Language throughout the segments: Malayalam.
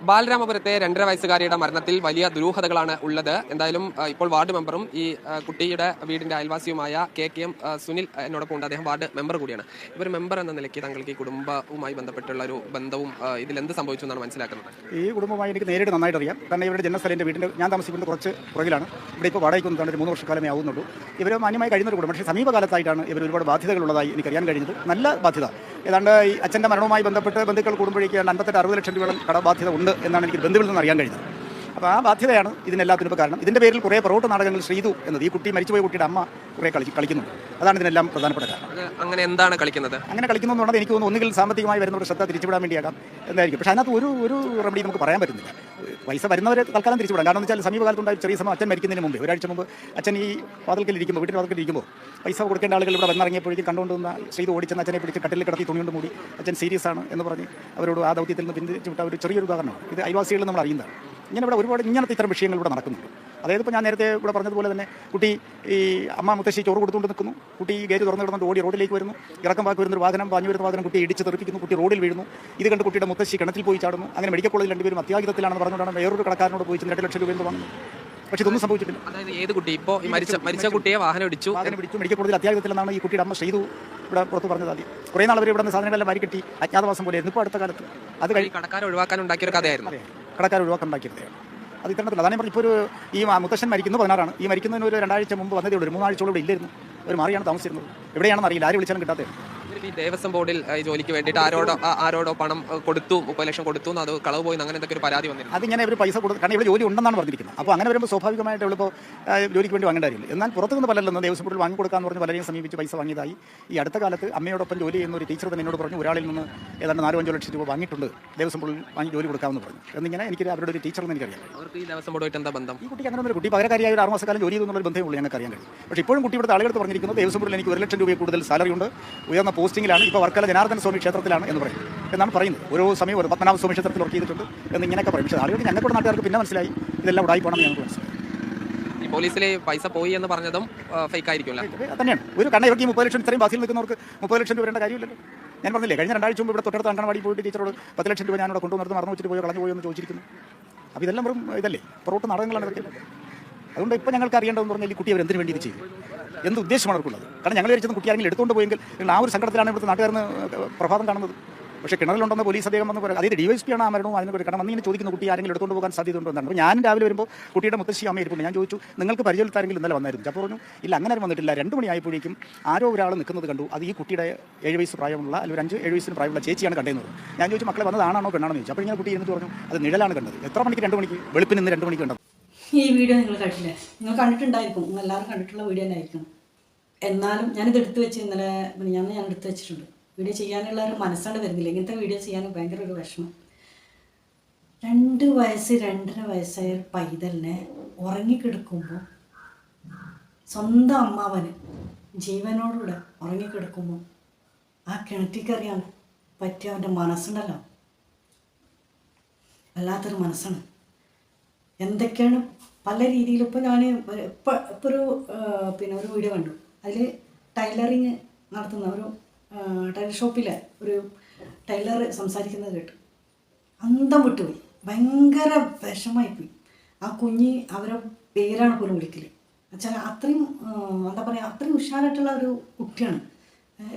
ബാലരാമപുരത്തെ രണ്ടര വയസ്സുകാരിയുടെ മരണത്തിൽ വലിയ ദുരൂഹതകളാണ് ഉള്ളത്. എന്തായാലും ഇപ്പോൾ വാർഡ് മെമ്പറും ഈ കുട്ടിയുടെ വീടിന്റെ അയൽവാസിയുമായ കെ കെ എം സുനിൽ എന്നോടൊപ്പം ഉണ്ട് അദ്ദേഹം വാർഡ് മെമ്പർ കൂടിയാണ്. ഇവർ മെമ്പർ എന്ന നിലയ്ക്ക് താങ്കൾക്ക് ഈ കുടുംബവുമായി ബന്ധപ്പെട്ടുള്ള ഒരു ബന്ധവും ഇതിൽ എന്ത് സംഭവിച്ചു എന്നാണ് മനസ്സിലാക്കുന്നത്? ഈ കുടുംബമായി എനിക്ക് നേരിട്ട് നന്നായിട്ട് അറിയാം കാരണം ഇവരുടെ ജനസ്ഥലം എന്റെ വീടിന്റെ ഞാൻ താമസിക്കുന്നത് കുറച്ച് പുറകിലാണ്. ഇവിടെ ഇപ്പോൾ വാടകയ്ക്ക് വന്നിട്ടാണ് മൂന്ന് വർഷക്കാലമേ ആവുന്നുള്ളൂ. ഇവർ മാന്യമായി കഴിയുന്ന ഒരു കുടുംബം. പക്ഷേ സമീപകാലത്തായിട്ടാണ് ഇവർ ഒരുപാട് ബാധ്യതകളുള്ളതായി എനിക്കറിയാൻ കഴിഞ്ഞത്. നല്ല ബാധ്യത. ഏതാണ്ട് ഈ അച്ഛന്റെ മരണവുമായി ബന്ധപ്പെട്ട് ബന്ധുക്കൾ കൂടുമ്പോഴേക്ക് അൻപത്തെട്ട് അറുപത് ലക്ഷം രൂപയോളം കടബാധ്യത ഉണ്ട് എന്നാണ് എനിക്ക് ബന്ധുവിൽ നിന്ന് അറിയാൻ കഴിഞ്ഞത്. അപ്പോൾ ആ ബാധ്യതയാണ് ഇതിനെല്ലാത്തിനും ഇപ്പോൾ കാരണം. ഇതിന്റെ പേരിൽ കുറേ പ്രൗഢ നാടകങ്ങൾ ശ്രീതു എന്നത് ഈ കുട്ടി മരിച്ചുപോയ കുട്ടിയുടെ അമ്മ കുറേ കളി കളിക്കുന്നുണ്ട്. അതാണ് ഇതിനെല്ലാം പ്രധാനപ്പെട്ട കാരണം. അങ്ങനെ എന്താണ് കളിക്കുന്നത്? അങ്ങനെ കളിക്കുന്നു എന്നുള്ളത് എനിക്ക് തോന്നുന്നു ഒന്നുകിൽ സാമ്പത്തികമായി വരുന്നവരുടെ ശ്രദ്ധ തിരിച്ചുവിടാൻ വേണ്ടിയാകാം എന്തായിരിക്കും പക്ഷേ അതിനകത്ത് ഒരു ഒരു റെമഡി നമുക്ക് പറയാൻ പറ്റുന്നില്ല. പൈസ വരുന്നവരെ തൽക്കാലം തിരിച്ചുവിടാം. കാരണം എന്ന് വെച്ചാൽ സമീപകാലത്തുണ്ടായ ചെറിയ സമയം അച്ഛൻ മരിക്കുന്നതിന് മുമ്പ് ഒരാഴ്ച മുമ്പ് അച്ഛൻ ഈ വാതിൽക്കൽ ഇരിക്കുമ്പോൾ വീട്ടിൽ വാതിൽക്കൽ ഇരിക്കുമ്പോൾ പൈസ കൊടുക്കേണ്ട ആളുകൾ ഇവിടെ വന്നിറങ്ങിയപ്പോഴേക്കും കണ്ടുകൊണ്ടുവന്ന ശ്രീത് ഓടിച്ചെന്ന് അച്ഛനെ പിടിച്ച് കട്ടിൽ കിടത്തി തുണികൊണ്ട് മൂടി അച്ഛൻ സീരിയസ് ആണ് എന്ന് പറഞ്ഞ് അവരോട് ആ ദൗത്യത്തിൽ നിന്ന് പിന്തിരിച്ചു വിട്ട ഒരു ചെറിയൊരു ഉദാഹരണമാണ്. ഇത് അയവാസികളിൽ നമ്മൾ അറിയുന്നതാണ്. ഇങ്ങനെ ഇവിടെ ഒരുപാട് ഇങ്ങനത്തെ ഇത്തരം വിഷയങ്ങൾ ഇവിടെ നടക്കുന്നുണ്ട്. അതായത് ഇപ്പോൾ ഞാൻ നേരത്തെ ഇവിടെ പറഞ്ഞതുപോലെ തന്നെ കുട്ടി ഈ അമ്മ മുത്തശ്ശി ചോറ് കൊടുത്തുകൊണ്ട് നിൽക്കുന്നു. കുട്ടി ഈ ഗേറ്റ് തുറന്നു കിടന്നുകൊണ്ട് ഓടി റോഡിലേക്ക് വരുന്നു. ഇറക്കം പാക്ക് വരുന്ന ഒരു വാഹനം പാഞ്ഞു വരുന്ന വാഹനം കുട്ടി ഇടിച്ച് തെറിപ്പിക്കുന്നു. കുട്ടി റോഡിൽ വീഴുന്നു. ഇത് കണ്ട് കുട്ടിയുടെ മുത്തശ്ശി കിണറ്റിൽ പോയി ചാടുന്നു. അങ്ങനെ മെഡിക്കൽ കോളേജിൽ രണ്ടുപേരും അത്യാഹിതത്തിലാണെന്ന് പറഞ്ഞുകൊണ്ടാണ് വേറൊരു കടക്കാരനോട് പോയി രണ്ട് ലക്ഷം രൂപ വാങ്ങുന്നു പക്ഷേ ഇതൊന്നും സംഭവിച്ചിട്ടില്ല. അതായത് ഏത് കുട്ടി? ഇപ്പോൾ മരിച്ച മരിച്ച കുട്ടിയെ വാഹനം ഇടിച്ചു. വാഹനം പിടിച്ചു മെഡിക്കൽ കോളേജിൽ അത്യാഹിതത്തിലെന്നാണ് ഈ കുട്ടിയുടെ അമ്മ ചെയ്തു ഇവിടെ പുറത്ത് പറഞ്ഞത് ആദ്യം. കുറേ നാൾ അവർ ഇവിടെ നിന്ന് സാധനങ്ങളെല്ലാം വാരി കെട്ടി അജ്ഞാതവാസം പോലെ ഇപ്പോൾ അടുത്ത കാലത്ത്. അത് കഴിഞ്ഞ് കഴി കടക്കാരെ ഒഴിവാക്കാൻ ഉണ്ടാക്കിയ ഒരു കഥയായിരുന്നു. കടക്കാർ ഒഴിവാക്കുണ്ടാക്കിയത് അത് ഇത്തരണത്തില്ല അതാണ് പറഞ്ഞു ഇപ്പോൾ ഒരു ഈ മുത്തശ്ശൻ മരിക്കുന്നു പതിനാറാണ്. ഈ മരിക്കുന്നതിന് ഒരു രണ്ടാഴ്ച മുമ്പ് വന്നതേ ഉള്ളൂ. ഒരു മൂന്നാഴ്ചയോളം ഇവിടെ ഇല്ലായിരുന്നു. ഒരു മാറിയാണ് താമസിച്ചിരുന്നത്. എവിടെയാണെന്ന് അറിയില്ല. ആര് വിളിച്ചാലും കിട്ടാത്തത്. ഈ ദേവസ്വം ബോർഡിൽ ഈ ജോലിക്ക് വേണ്ടിയിട്ട് ആരോടോ ആരോടോ പണം കൊടുത്തു മുപ്പത് ലക്ഷം കൊടുത്തു അത് കളവ് പോയി അങ്ങനെ എന്തൊക്കെ ഒരു പരാതി വന്നിരുന്നു? അതിങ്ങനെ ഇവർ പൈസ കൊടുത്ത് കാരണം ഇവിടെ ജോലി ഉണ്ടെന്നാണ് പറഞ്ഞിരിക്കുന്നത്. അപ്പോൾ അങ്ങനെ വരുമ്പോൾ സ്വാഭാവികമായിട്ട് എളുപ്പം ജോലിക്ക് വേണ്ടി വാങ്ങേണ്ട കാര്യമില്ല എന്നാൽ പുറത്തുനിന്ന് പലരെന്ന് ദേവസ്വം ബോർഡിൽ വാങ്ങി കൊടുക്കാന്ന് പറഞ്ഞ് പലരെയും സമീപിച്ച് പൈസ വാങ്ങിയതായി. ഈ അടുത്ത കാലത്ത് അമ്മയോടൊപ്പം ജോലി ചെയ്യുന്ന ഒരു ടീച്ചർ തന്നെ എന്നോട് പറഞ്ഞു ഒരാളിൽ നിന്ന് ഏതാണ്ട് നാലോ അഞ്ചോ ലക്ഷം രൂപ വാങ്ങിയിട്ടുണ്ട്. ദേവസ്വം ബോർഡിൽ വാങ്ങി ജോലി കൊടുക്കാമെന്ന് പറഞ്ഞു. എന്നിങ്ങനെ എനിക്ക് അവരുടെ ഒരു ടീച്ചർ എന്ന് എനിക്കറിയാം അവർക്ക് ഈ ദേവസ്വം ബോർഡുമായിട്ട് എന്താ ബന്ധം? ഈ കുട്ടി അങ്ങനെ ഒരു കുട്ടി പകരക്കാരിയായ ഒരു ആറ് മാസക്കാലം ജോലി ചെയ്തെന്നുള്ള ബന്ധമേ ഉള്ളൂ ഞങ്ങൾക്ക് അറിയാൻ കഴിയും. പക്ഷേ ഇപ്പോഴും കുട്ടി ഇവിടുത്തെ ആളുകൾ പറഞ്ഞിരിക്കുന്നത് ദേവസ്വം ബോർഡിൽ എനിക്ക് ഒരു ലക്ഷം രൂപയെ കൂടുതൽ സാലറി ഉണ്ട്. ഉയർന്ന പോസ്റ്റിംഗിലാണ് ഇപ്പോൾ വർക്കല ജനാർദ്ദന സ്വാമി ക്ഷേത്രത്തിലാണ് എന്ന് പറയും. എന്നാണ് പറയുന്നത്. ഒരു സമയം ഒരു പത്മനാഭ സ്വാമി ക്ഷേത്രത്തിൽ വർക്ക് ചെയ്തിട്ടുണ്ട് എന്ന് ഇങ്ങനെയൊക്കെ പറയും. പക്ഷേ ആളുകൾ ഞങ്ങളുടെ നാട്ടുകാർക്ക് പിന്നെ മനസ്സിലായി. ഇതെല്ലാം ഉടായി പോകണം ഞങ്ങൾക്ക് മനസ്സിലായി ഈ പോലീസിലെ പൈസ പോയി എന്ന് പറഞ്ഞതും ഫേക്ക് ആയിരിക്കുമല്ലോ? തന്നെയാണ്. ഒരു കണ്ണ ഇവർക്ക് ഈ മുപ്പത് ലക്ഷം ഇത്രയും ബാസിൽ നിൽക്കുന്നവർക്ക് മുപ്പത് ലക്ഷം രൂപ വരേണ്ട കാര്യമില്ലല്ലോ. ഞാൻ പറഞ്ഞില്ലേ കഴിഞ്ഞ രണ്ടാഴ്ച മുമ്പ് ഇവിടെ തൊട്ടടുത്ത് അങ്കണവാടി പോയിട്ട് ടീച്ചറോട് പത്ത് ലക്ഷം രൂപ ഞാനിവിടെ കൊണ്ടുവന്നിട്ട് മറന്നു വെച്ചിട്ട് പോയോ കളഞ്ഞു പോയോ എന്ന് ചോദിച്ചിരിക്കുന്നു. അപ്പോൾ ഇതെല്ലാം വെറും ഇതല്ലേ? പുറത്ത് നടങ്ങളാണ് ഇതൊക്കെ. അതുകൊണ്ട് ഇപ്പോൾ ഞങ്ങൾക്ക് അറിയേണ്ടതെന്ന് പറഞ്ഞാൽ ഈ കുട്ടി അവർ എന്തിനു വേണ്ടി ഇത് ചെയ്തു? എന്ത് ഉദ്ദേശമാണ് അവർക്കുള്ളത് കാരണം ഞങ്ങൾ വിചാരിച്ചത് കുട്ടി ആരെങ്കിലും എടുത്തുകൊണ്ട് പോയെങ്കിൽ ആ ഒരു സങ്കടത്തിലാണ് ഇവിടുത്തെ നാട്ടുകാരെന്ന് പ്രഭാതം കാണുന്നത്. പക്ഷേ കിണറിലുണ്ടെന്ന് പോലീസ് അദ്ദേഹം വന്ന് പറയാം അതായത് ഡി പി ആണ് ആ മരണവും അതിനെ കാരണം കാരണം അന്നിങ്ങനെ ചോദിക്കുന്ന കുട്ടി ആരെങ്കിലും എടുത്തുകൊണ്ട് പോകാൻ സാധ്യതയുണ്ടോ എന്നാണ്. അപ്പോൾ ഞാൻ രാവിലെ വരുമ്പോൾ കുട്ടിയുടെ മുത്തശ്ശി അമ്മ ഇരിപ്പുണ്ട്. ഞാൻ ചോദിച്ചു നിങ്ങൾക്ക് പരിചയത്താരെങ്കിലും ഇന്നലെ വന്നായിരുന്നു? അപ്പോൾ പറഞ്ഞു ഇല്ല അങ്ങനെ വന്നിട്ടില്ല. രണ്ട് മണിയായപ്പോഴേക്കും ആരോ ഒരാൾ നിൽക്കുന്നത് കണ്ടു. അത് ഈ കുട്ടിയുടെ ഏഴ് വയസ്സ് പ്രായമുള്ള അല്ലെങ്കിൽ അഞ്ച് ഏഴ് വയസ്സിന് പ്രായമുള്ള ചേച്ചിയാണ് കണ്ടത് ഞാൻ ചോദിച്ചു മക്കളെ വന്നത് ആണാണോ പെണ്ണാണോ? ചോദിച്ചു. അപ്പോൾ ഇങ്ങനെ കുട്ടി ഇരുന്നിട്ട് പറഞ്ഞു അത് നിഴലാണ് കണ്ടത്. എത്ര മണിക്ക് രണ്ട് മണിക്ക്? വെളുപ്പിന് ഇന്ന് രണ്ട് മണിക്ക് കണ്ടത്? ഈ വീഡിയോ നിങ്ങൾ കണ്ടില്ലേ നിങ്ങൾ കണ്ടിട്ടുണ്ടായിരിക്കും. എല്ലാവരും കണ്ടിട്ടുള്ള വീഡിയോ തന്നെ എന്നാലും ഞാനിത് എടുത്തു വെച്ച് ഇന്നലെ ഞാൻ ഞാൻ എടുത്തു വെച്ചിട്ടുണ്ട്. വീഡിയോ ചെയ്യാനുള്ള ഒരു മനസ്സാണ് വരുന്നില്ല. ഇങ്ങനത്തെ വീഡിയോ ചെയ്യാൻ ഭയങ്കര ഒരു വിഷമം. രണ്ട് വയസ്സ് രണ്ടര വയസ്സായ പൈതലിനെ ഉറങ്ങിക്കിടക്കുമ്പോൾ സ്വന്തം അമ്മാവന് ജീവനോടുകൂടെ ഉറങ്ങിക്കിടക്കുമ്പോൾ ആ കിണറ്റിക്കറിയാൻ പറ്റിയ അവന്റെ മനസ്സുണ്ടല്ലോ. വല്ലാത്തൊരു മനസ്സാണ്. എന്തൊക്കെയാണ് പല രീതിയിൽ ഇപ്പോൾ ഞാൻ ഇപ്പോൾ ഇപ്പോൾ ഒരു പിന്നെ ഒരു വീഡിയോ കണ്ടു. അതിൽ ടൈലറിങ് നടത്തുന്ന ഒരു ടൈലർ ഷോപ്പിലെ ഒരു ടൈലർ സംസാരിക്കുന്നത് കേട്ടു. അന്തം വിട്ടുപോയി. ഭയങ്കര വിഷമായിപ്പോയി. ആ കുഞ്ഞ് അവരെ പേരാണ് പോലും വിളിക്കൽ. വെച്ചാൽ അത്രയും എന്താ പറയുക അത്രയും ഉഷാറായിട്ടുള്ള ഒരു കുട്ടിയാണ്.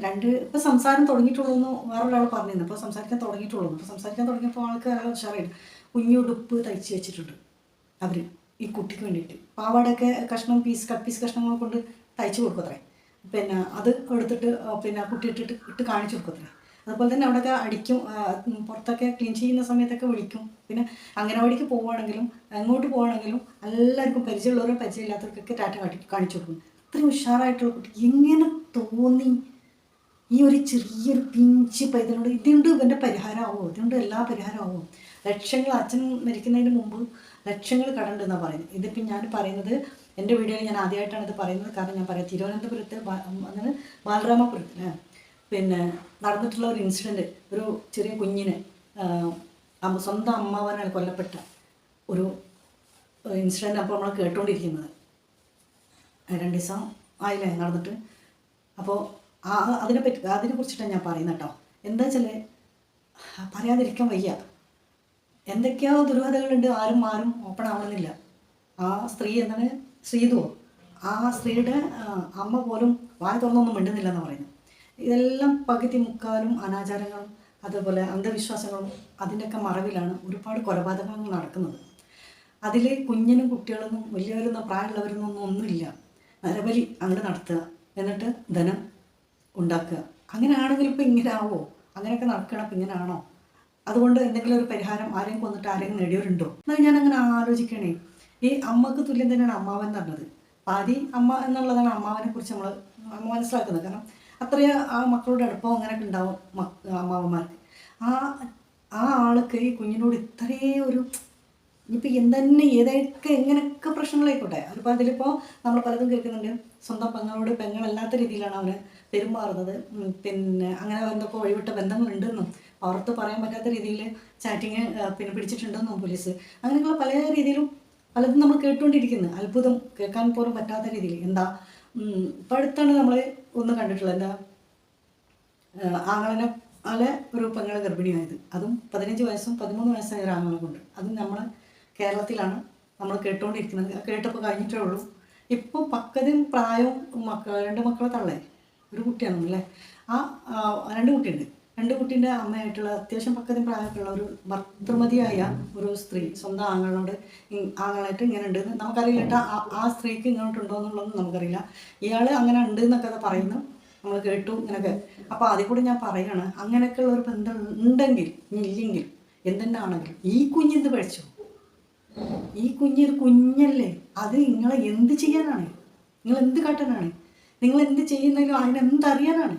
രണ്ട് ഇപ്പോൾ സംസാരം തുടങ്ങിയിട്ടുള്ളൂ എന്ന് വേറൊരാൾ പറഞ്ഞിരുന്നു. അപ്പോൾ സംസാരിക്കാൻ തുടങ്ങിയിട്ടുള്ളൂ അപ്പോൾ സംസാരിക്കാൻ തുടങ്ങിയപ്പോൾ ആൾക്ക് നല്ല ഉഷാറായിട്ട് കുഞ്ഞുടുപ്പ് തയ്ച്ച് വെച്ചിട്ടുണ്ട് അവർ ഈ കുട്ടിക്ക് വേണ്ടിയിട്ട്. പാവാടയൊക്കെ കഷ്ണം പീസ് കട്ട് പീസ് കഷ്ണങ്ങൾ കൊണ്ട് തയ്ച്ച് കൊടുക്കത്രേ. പിന്നെ അത് എടുത്തിട്ട് പിന്നെ കുട്ടി ഇട്ടിട്ട് ഇട്ട് കാണിച്ചു കൊടുക്കത്രേ. അതുപോലെ തന്നെ അവിടെയൊക്കെ അടിക്കും പുറത്തൊക്കെ ക്ലീൻ ചെയ്യുന്ന സമയത്തൊക്കെ വിളിക്കും. പിന്നെ അംഗനവാടിക്ക് പോവുകയാണെങ്കിലും എങ്ങോട്ട് പോവുകയാണെങ്കിലും എല്ലാവർക്കും പരിചയമുള്ളവരും പരിചയമില്ലാത്തവർക്കൊക്കെ ടാറ്റ കാട്ടി കാണിച്ചു കൊടുക്കും. അത്രയും ഉഷാറായിട്ടുള്ള കുട്ടി. എങ്ങനെ തോന്നി? ഈ ഒരു ചെറിയൊരു പിഞ്ച് പൈതലോട് ഇതുകൊണ്ട് ഇവന്റെ പരിഹാരമാവോ? ഇതുകൊണ്ട് എല്ലാ പരിഹാരമാവോ? ലക്ഷങ്ങൾ അച്ഛൻ മരിക്കുന്നതിന് മുമ്പ് ലക്ഷങ്ങൾ കടണ്ടെന്നാണ് പറയുന്നത്. ഇതിപ്പം ഞാൻ പറയുന്നത് എന്റെ വീഡിയോയിൽ ഞാൻ ആദ്യമായിട്ടാണ് ഇത് പറയുന്നത്. കാരണം ഞാൻ പറയാം തിരുവനന്തപുരത്ത് അങ്ങനെ അതായത് ബാലരാമപുരത്ത് പിന്നെ നടന്നിട്ടുള്ള ഒരു ഇൻസിഡന്റ് ഒരു ചെറിയ കുഞ്ഞിന് സ്വന്തം അമ്മാവനാണ് കൊല്ലപ്പെട്ട ഒരു ഇൻസിഡന്റ് അപ്പോൾ നമ്മൾ കേട്ടുകൊണ്ടിരിക്കുന്നത്. രണ്ട് ദിവസം ആയില്ലേ നടന്നിട്ട്. അപ്പോൾ ആ അതിനെ പറ്റി അതിനെ കുറിച്ചിട്ടാണ് ഞാൻ പറയുന്നത് കേട്ടോ. എന്താ വെച്ചാൽ പറയാതിരിക്കാൻ വയ്യ. എന്തൊക്കെയോ ദുരൂഹതകളുണ്ട് ആരും ആരും ഓപ്പൺ ആവണമെന്നില്ല. ആ സ്ത്രീ എന്താണ് ശ്രീതുവോ ആ സ്ത്രീയുടെ അമ്മ പോലും വായ തുറന്നൊന്നും മിണ്ടുന്നില്ല എന്ന് പറയുന്നു. ഇതെല്ലാം പകുതി മുക്കാലും അനാചാരങ്ങളും അതുപോലെ അന്ധവിശ്വാസങ്ങളും അതിന്റെയൊക്കെ മറവിലാണ് ഒരുപാട് കൊലപാതകങ്ങൾ നടക്കുന്നത്. അതിൽ കുഞ്ഞിനും കുട്ടികളൊന്നും വലിയവരൊന്നും പ്രായമുള്ളവരൊന്നും ഒന്നുമില്ല. നരബലി അങ്ങനെ നടത്തുക എന്നിട്ട് ധനം ഉണ്ടാക്കുക. അങ്ങനെയാണെങ്കിൽ ഇപ്പം ഇങ്ങനെ ആവോ അങ്ങനെയൊക്കെ നടക്കണം ഇപ്പം ഇങ്ങനെ ആണോ അതുകൊണ്ട് എന്തെങ്കിലും ഒരു പരിഹാരം ആരെയും കൊന്നിട്ട് ആരെങ്കിലും നേടിയവരുണ്ടോ? എന്നാൽ ഞാൻ അങ്ങനെ ആലോചിക്കണേ. ഈ അമ്മയ്ക്ക് തുല്യം തന്നെയാണ് അമ്മാവൻ എന്ന് പറഞ്ഞത്. പാതി അമ്മ എന്നുള്ളതാണ് അമ്മാവനെ കുറിച്ച് നമ്മൾ മനസ്സിലാക്കുന്നത്. കാരണം അത്രയും ആ മക്കളുടെ അടുപ്പം അങ്ങനെയൊക്കെ ഉണ്ടാവും അമ്മാവന്മാർക്ക്. ആ ആ ആൾക്ക് ഈ കുഞ്ഞിനോട് ഇത്രയേ ഒരു ഇനിയിപ്പോൾ എന്തെന്നെ ഏതൊക്കെ എങ്ങനെയൊക്കെ പ്രശ്നങ്ങളായിക്കോട്ടെ. അതിപ്പോൾ അതിലിപ്പോൾ നമ്മൾ പലതും കേൾക്കുന്നുണ്ട്. സ്വന്തം പെങ്ങളോട് പെങ്ങളല്ലാത്ത രീതിയിലാണ് അവന് പെരുമാറുന്നത്. പിന്നെ അങ്ങനെ എന്തൊക്കെ വഴിവിട്ട ബന്ധങ്ങളുണ്ടെന്നും പുറത്ത് പറയാൻ പറ്റാത്ത രീതിയിൽ ചാറ്റിങ് പിന്നെ പിടിച്ചിട്ടുണ്ടെന്നും പോലീസ്. അങ്ങനെയൊക്കെ പല രീതിയിലും പലതും നമ്മൾ കേട്ടുകൊണ്ടിരിക്കുന്നത് അത്ഭുതം കേൾക്കാൻ പോലും പറ്റാത്ത രീതിയിൽ. എന്താ പഴുത്താണ് ഇപ്പം നമ്മൾ ഒന്ന് കണ്ടിട്ടുള്ളത്. എന്താ ആങ്ങളെ അല്ലെ ഒരു പെങ്ങളെ ഗർഭിണിയായത്. അതും പതിനഞ്ച് വയസ്സും പതിമൂന്ന് വയസ്സായ ഒരു ആങ്ങളെ കൊണ്ട്. അതും നമ്മൾ കേരളത്തിലാണ് നമ്മൾ കേട്ടുകൊണ്ടിരിക്കുന്നത് കേട്ടപ്പോൾ കഴിഞ്ഞിട്ടേ ഉള്ളൂ. ഇപ്പോൾ പക്കതും പ്രായവും മക്ക രണ്ട് മക്കളെ തള്ളേ. ഒരു കുട്ടിയാണ് അല്ലേ? ആ ആ, രണ്ട് കുട്ടിയുണ്ട്. രണ്ട് കുട്ടീന്റെ അമ്മയായിട്ടുള്ള അത്യാവശ്യം പക്കത്തിന് പ്രായമൊക്കെയുള്ള ഒരു ഭർത്തൃമതിയായ ഒരു സ്ത്രീ സ്വന്തം ആങ്ങളോട് ആങ്ങളായിട്ട് ഇങ്ങനെ ഉണ്ട്. നമുക്കറിയില്ല ആ സ്ത്രീക്ക് ഇങ്ങോട്ടുണ്ടോ എന്നുള്ളതൊന്നും നമുക്കറിയില്ല. ഇയാൾ അങ്ങനെ ഉണ്ട് എന്നൊക്കെ പറയുന്നു. നമ്മൾ കേട്ടു ഇങ്ങനെയൊക്കെ. അപ്പോൾ അതിൽ കൂടി ഞാൻ പറയുകയാണ് അങ്ങനെയൊക്കെയുള്ള ഒരു ബന്ധം ഉണ്ടെങ്കിൽ ഇല്ലെങ്കിൽ എന്തെന്നാണെങ്കിലും ഈ കുഞ്ഞെന്ത് പഠിച്ചു? ഈ കുഞ്ഞ് ഒരു കുഞ്ഞല്ലേ? അത് നിങ്ങളെ എന്ത് ചെയ്യാനാണ്? നിങ്ങൾ എന്ത് കാട്ടാനാണ്? നിങ്ങൾ എന്ത് ചെയ്യുന്നതിലും അതിനെന്തറിയാനാണ്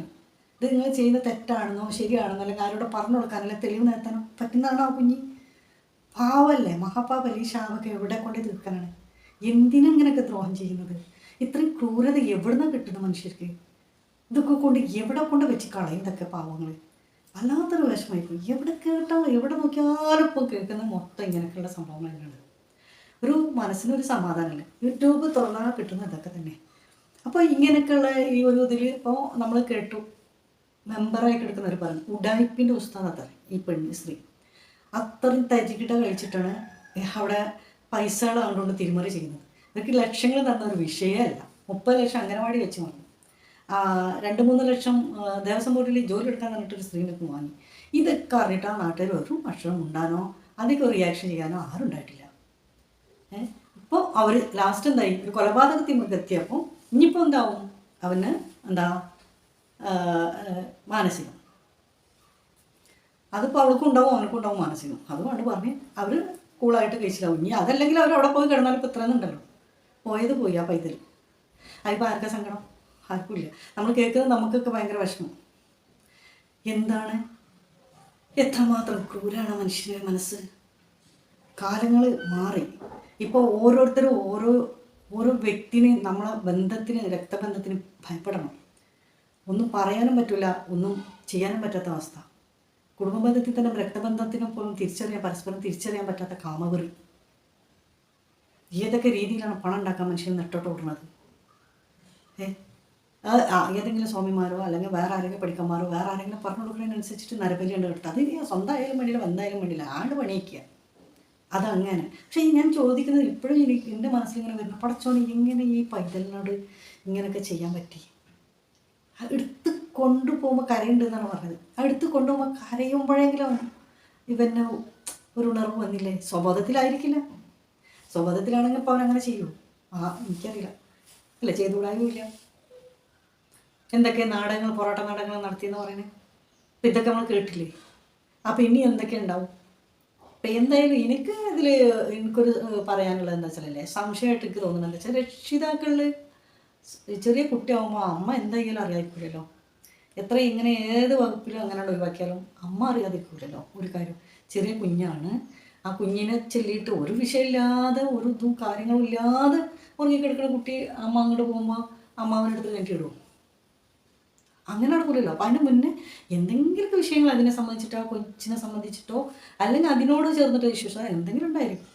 ഇത് നിങ്ങൾ ചെയ്യുന്ന തെറ്റാണെന്നോ ശരിയാണെന്നോ അല്ലെങ്കിൽ ആരോട് പറഞ്ഞു കൊടുക്കാൻ അല്ലെങ്കിൽ തെളിവ് നിർത്താനോ പറ്റുന്നതാണോ കുഞ്ഞി? പാവല്ലേ മഹാപാപല്ലേ ഈ ശാപൊക്കെ എവിടെ കൊണ്ട് തീർക്കാനാണ്? എന്തിനങ്ങനെയൊക്കെ ദ്രോഹം ചെയ്യുന്നത്? ഇത്രയും ക്രൂരത എവിടുന്ന് കിട്ടുന്ന മനുഷ്യർക്ക്? ഇതൊക്കെ കൊണ്ട് എവിടെ കൊണ്ട് വെച്ച് കളയും ഇതൊക്കെ പാവങ്ങൾ വല്ലാത്തൊരു വിഷമായിരിക്കും എവിടെ കേട്ടാൽ എവിടെ നോക്കിയാലും ഇപ്പോൾ കേൾക്കുന്ന മൊത്തം ഇങ്ങനെയൊക്കെയുള്ള സംഭവങ്ങൾ തന്നെയാണ്. ഒരു മനസ്സിനൊരു സമാധാനമില്ല. യൂട്യൂബ് തുറന്നാൽ കിട്ടുന്ന ഇതൊക്കെ തന്നെ. അപ്പോൾ ഇങ്ങനെയൊക്കെയുള്ള ഈ ഒരു ഇതിൽ ഇപ്പോൾ നമ്മൾ കേട്ടു. മെമ്പറായിട്ട് ഒരു പറഞ്ഞു ഉഡായിപ്പിന്റെ ഉസ്താദ് അത്ര ഈ പെണ്ണ് സ്ത്രീ? അത്രയും തരികിട കഴിച്ചിട്ടാണ് അവിടെ പൈസകൾ കണ്ടുകൊണ്ട് തിരിമറി ചെയ്യുന്നത്. ഇവർക്ക് ലക്ഷങ്ങൾ തന്ന ഒരു വിഷയമല്ല. മുപ്പത് ലക്ഷം അംഗനവാടി വെച്ച് വാങ്ങി. രണ്ട് മൂന്ന് ലക്ഷം ദേവസ്വം ബോർഡിൽ ജോലി എടുക്കാൻ പറഞ്ഞിട്ടൊരു സ്ത്രീനൊക്കെ വാങ്ങി. ഇതൊക്കെ അറിഞ്ഞിട്ട് ആ നാട്ടിൽ ഒരു ഭക്ഷണം ഉണ്ടാനോ അധികം റിയാക്ഷൻ ചെയ്യാനോ ആരും ഉണ്ടായിട്ടില്ല. ഇപ്പോൾ അവർ ലാസ്റ്റ് എന്തായി? ഒരു കൊലപാതകത്തിൽ എത്തിയപ്പോൾ ഇനിയിപ്പോൾ എന്താവും? അവന് എന്താ മാനസികം. അതിപ്പോൾ അവൾക്കും ഉണ്ടാവും അവനക്കും ഉണ്ടാവും മാനസികം. അതുകൊണ്ട് പറഞ്ഞ് അവർ കൂളായിട്ട് കഴിച്ചിലാവും. ഇനി അതല്ലെങ്കിൽ അവർ അവിടെ പോയി കിടന്നാൽ ഇപ്പോൾ ഇത്രയൊന്നും ഉണ്ടല്ലോ. പോയത് പോയി ആ പൈതൽ അതിപ്പോൾ ആർക്കാ സങ്കടം? ആർക്കും ഇല്ല. നമ്മൾ കേൾക്കുന്നത് നമുക്കൊക്കെ ഭയങ്കര വിഷമം. എന്താണ്? എത്രമാത്രം ക്രൂരാണ് മനുഷ്യന്റെ മനസ്സ്? കാലങ്ങൾ മാറി. ഇപ്പോൾ ഓരോരുത്തരും ഓരോ ഓരോ വ്യക്തിനെ നമ്മളെ ബന്ധത്തിന് രക്തബന്ധത്തിന് ഭയപ്പെടണം. ഒന്നും പറയാനും പറ്റില്ല ഒന്നും ചെയ്യാനും പറ്റാത്ത അവസ്ഥ. കുടുംബബന്ധത്തിൽ തന്നെ രക്തബന്ധത്തിനും പോലും തിരിച്ചറിയാൻ പരസ്പരം തിരിച്ചറിയാൻ പറ്റാത്ത കാമവെറി. ഏതൊക്കെ രീതിയിലാണ് പണം ഉണ്ടാക്കാൻ മനുഷ്യൻ നെട്ടോട്ട് ഓടുന്നത്? ഏ? ഏതെങ്കിലും സ്വാമിമാരോ അല്ലെങ്കിൽ വേറെ ആരെങ്കിലും പഠിക്കന്മാരോ വേറെ ആരെങ്കിലും പറഞ്ഞു കൊടുക്കുന്നതിനനുസരിച്ചിട്ട് നരബലി ഉണ്ട് കിട്ടുക അത് സ്വന്തം ആയാലും വേണ്ടിയില്ല എന്തായാലും വേണ്ടിയില്ല. ആണ്ട് പണിയിക്കുക. അതങ്ങനെ പക്ഷേ ഞാൻ ചോദിക്കുന്നത് ഇപ്പോഴും എനിക്ക് എന്റെ മനസ്സിലിങ്ങനെ വരുന്നു. പടച്ചോന് ഇങ്ങനെ ഈ പൈതലിനോട് ഇങ്ങനെയൊക്കെ ചെയ്യാൻ പറ്റി. എടുത്ത് കൊണ്ടുപോകുമ്പോൾ കരയുണ്ട് എന്നാണ് പറഞ്ഞത് എടുത്ത് കൊണ്ടുപോകുമ്പോൾ കരയുമ്പോഴെങ്കിലും ഇവന് ഒരു ഉണർവ് വന്നില്ലേ? സ്വബോധത്തിലായിരിക്കില്ല. സ്വബോധത്തിലാണെങ്കിൽ അപ്പോൾ അവനങ്ങനെ അങ്ങനെ ചെയ്യൂ? ആ എനിക്കറിയില്ല. അല്ല ചെയ്തുകൂടായുമില്ല എന്തൊക്കെ നാടകങ്ങൾ പൊറോട്ട നാടകങ്ങൾ നടത്തിയെന്ന് പറയുന്നത് അപ്പം ഇതൊക്കെ നമ്മൾ കേട്ടില്ലേ? അപ്പം ഇനി എന്തൊക്കെ ഉണ്ടാവും? അപ്പം എന്തായാലും എനിക്ക് ഇതിൽ എനിക്കൊരു പറയാനുള്ളത് എന്താ വെച്ചാലല്ലേ സംശയമായിട്ട് എനിക്ക് തോന്നുന്നത് എന്താ വെച്ചാൽ രക്ഷിതാക്കളിൽ ചെറിയ കുട്ടിയാകുമ്പോൾ അമ്മ എന്തായാലും അറിയാതിരിക്കില്ലല്ലോ എത്ര ഇങ്ങനെ ഏത് വകുപ്പിലും അങ്ങനെ ഒഴിവാക്കിയാലും അമ്മ അറിയാതിരിക്കില്ലല്ലോ ഒരു കാര്യം. ചെറിയ കുഞ്ഞാണ്. ആ കുഞ്ഞിനെ ചെല്ലിയിട്ട് ഒരു വിഷയമില്ലാതെ ഒരു ഇതും കാര്യങ്ങളും ഇല്ലാതെ ഉറങ്ങിക്കിടക്കുന്ന കുട്ടി അമ്മ അങ്ങോട്ട് പോകുമ്പോൾ അമ്മാവന്റെ അടുത്ത് ഇടും. അങ്ങനെ നടക്കില്ലല്ലോ അപ്പം അതിന് മുന്നേ എന്തെങ്കിലുമൊക്കെ വിഷയങ്ങൾ അതിനെ സംബന്ധിച്ചിട്ടോ കൊച്ചിനെ സംബന്ധിച്ചിട്ടോ അല്ലെങ്കിൽ അതിനോട് ചേർന്നിട്ട് വിശ്വസം എന്തെങ്കിലും ഉണ്ടായിരിക്കും.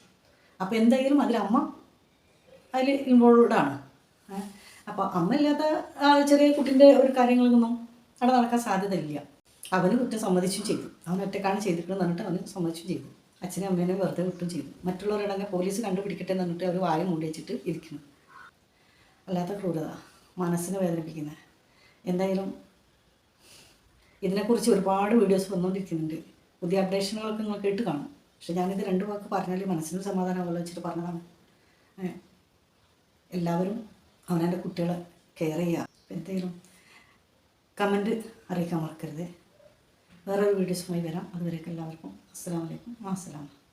അപ്പോൾ എന്തായാലും അതിലമ്മ അതിൽ ഇൻവോൾവ്ഡ് ആണ്. അപ്പോൾ അമ്മയില്ലാത്ത ചെറിയ കുട്ടിന്റെ ഒരു കാര്യങ്ങളൊന്നും അവിടെ നടക്കാൻ സാധ്യതയില്ല. അവന് കുറ്റം സമ്മതിച്ചും ചെയ്തു. അവൻ ഒറ്റക്കാണ് ചെയ്തിട്ടുണ്ടെന്ന് പറഞ്ഞിട്ട് അവന് സമ്മതിച്ചും ചെയ്തു. അച്ഛനും അമ്മേനെ വെറുതെ വിട്ടും ചെയ്തു. മറ്റുള്ളവരോടങ്ങനെ പോലീസ് കണ്ടുപിടിക്കട്ടെ എന്ന് പറഞ്ഞിട്ട് അവർ വായ മൂടി വെച്ചിട്ട് ഇരിക്കുന്നു. അല്ലാത്ത ക്രൂരത. മനസ്സിനെ വേദനിപ്പിക്കുന്ന. എന്തായാലും ഇതിനെക്കുറിച്ച് ഒരുപാട് വീഡിയോസ് വന്നുകൊണ്ടിരിക്കുന്നുണ്ട് പുതിയ അപ്ഡേഷനുകളൊക്കെ നിങ്ങൾ കേട്ട് കാണും. പക്ഷെ ഞാനിത് രണ്ട് വാക്ക് പറഞ്ഞാൽ മനസ്സിന് സമാധാനമാവുമല്ലോ വെച്ചിട്ട് പറഞ്ഞതാണ്. എല്ലാവരും അവനവന്റെ കുട്ടികളെ കെയർ ചെയ്യുക എന്തെങ്കിലും കമന്റ് അറിയിക്കാൻ മറക്കരുത്. വേറൊരു വീഡിയോസുമായി വരാം. അതുവരേക്കും എല്ലാവർക്കും അസ്സാം വലൈക്കും അസ്സലാം